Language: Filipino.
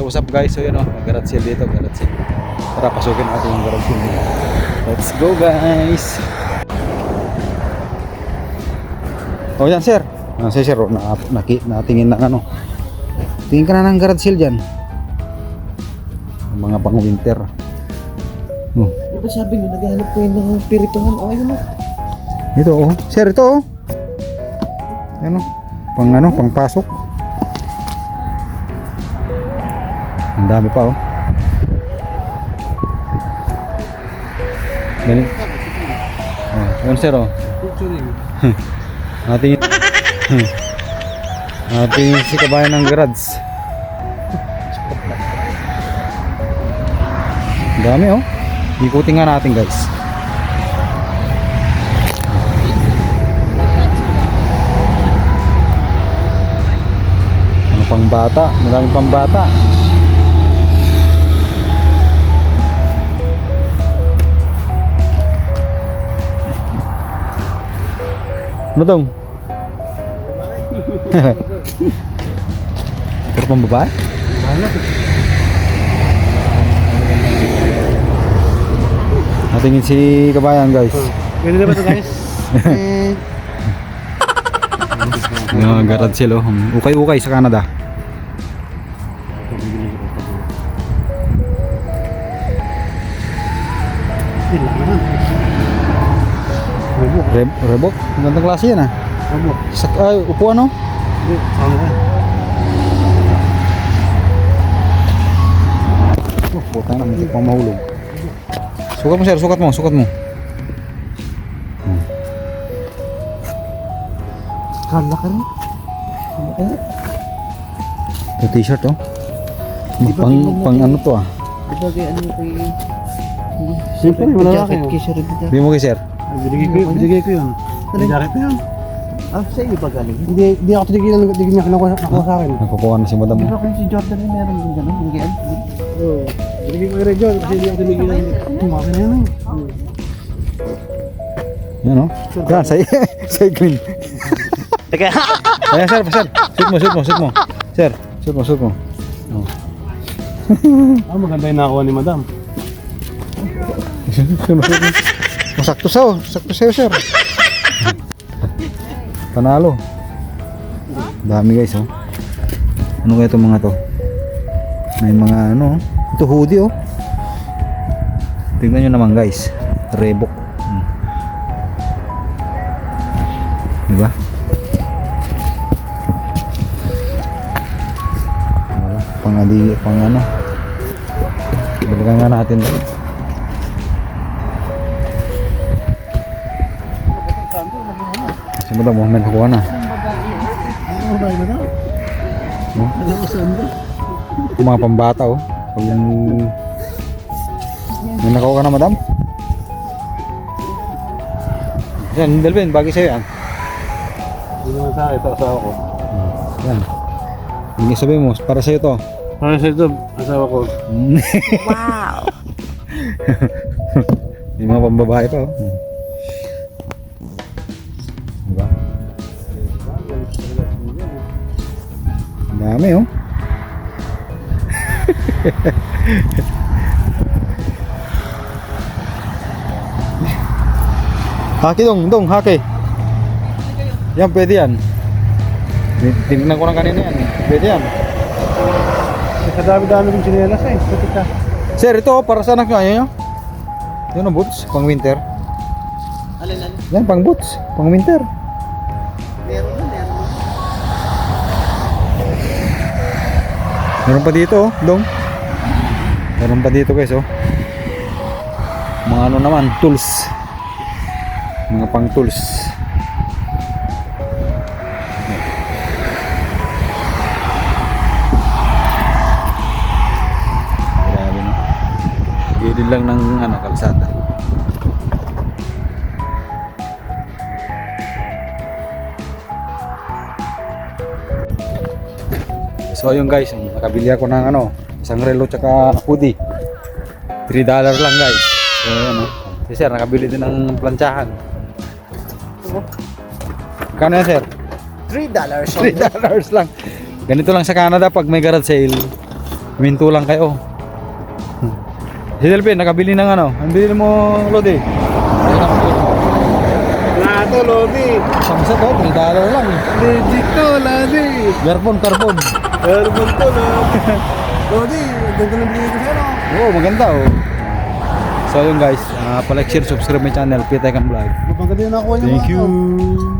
So what's up guys? So yun o, oh, garage sale dito, garage sale. Tara, pasukin natin yung garage sale dito. Let's go guys! Oh yan sir. Ah, sir, sir, oh, na, na, natingin ng ano. Tingin ka na ng garage sale dyan. Mga pang winter. Oh, Di ba sabi nyo, naghahanap ko yun ng pirituhan? O, ayun o. ito oh. Sir, ito oh. Ano? Pang ano, pang pasok. Ang dami pa oh. Dali. Oh, yun sir oh. Ating Ating si kabayan ng garage. Ang dami oh. Ikutin nga natin guys. Ano pang bata? Maraming pang bata. Ano tong? Puro pang babae? Natingin si kabayan guys. Na ba ito guys? Yung garage sale oh. Ukay-ukay sa Canada. yun lang naman. Rebo. Re Reebok, ang gandang klase yan ah. Rebo. Sak ay, upuan no? Hindi, sama ka. Oh, puta na, hindi pang mahulog. Sukat mo sir, sukat mo, sukat mo. Rin. Kala ka rin. Yung t-shirt oh. Di Pang, pang ano to ah. Di ba kay ano kay... Siyempre, Bida. Hindi mo kay sir. Binigay ko, binigay ko yun. Jacket na yun. Ah, sa iyo ba galing? Hindi, hindi ako tinigilan, hindi niya kinukuha nakuha sa akin. Nagkukuha na si madam. Di ba kung si Jordan ay meron din gano'n? Binigyan? Oo. Binigay ko Red John kasi hindi ako tinigilan. Tumakin na yun. Yan oh. Yan, say, say green. Teka. Ayan sir, sir. Shoot mo, shoot mo, shoot mo. Sir, shoot mo, shoot mo. Oh. Ah, maganda yung nakuha ni Madam. Shoot mo, shoot mo. Sakto sa'yo, sakto sa'yo sir. Panalo. Dami guys oh. Ano kaya itong mga to? May mga ano oh. Ito hoodie oh. Tingnan nyo naman guys. Reebok. Hmm. Diba? Pang pang ano. Balikan nga natin. Si Madam Mohamed kukuha na. No? Ano? Yung mga pambata oh. Pag yung... May nakuha ka na madam? Yan, Delvin, bagay sa'yo yan. Hindi naman sa ito asawa ko. Yan. Hindi sabihin mo, para sa'yo to. Ano sa ito, asawa ko. Wow! Yung mga pambabae pa oh. Dami oh. haki dong, dong, haki. Yan, pwede yan. Tinignan ko lang kanina yan. Pwede yan. Sa dami-dami kong sinelas eh. Pati ka. Sir, ito oh, para saan ang kaya nyo? Yun ang boots, pang winter. Alin, alin? Yan, pang boots, pang winter. Meron pa dito, oh, dong. Meron pa dito guys, oh. Mga ano naman, tools. Mga pang tools. Grabe no. Gilid lang ng ano, kalsada. So yun guys, nakabili ako ng ano, isang relo tsaka hoodie. 3 dollar lang guys. So ano, si sir nakabili din ng plantsahan. Kano yan sir? 3 dollars. 3 dollars lang. Ganito lang sa Canada pag may garage sale. Minto lang kayo. Si Delphin, nakabili ng ano? Ang bili mo, Lodi? Lato, Lodi. Isang set oh, 3 dollar lang. Legit to, Lodi. Carbon, carbon. Herbal to, Lodi. Lodi, ganda ng binigay ko sa'yo, no? Oo, oh, maganda oh. So yun guys, uh, palike, share, subscribe my channel, Pitay Kan Vlog. Mapaganda yung nakuha niyo. Thank to. you.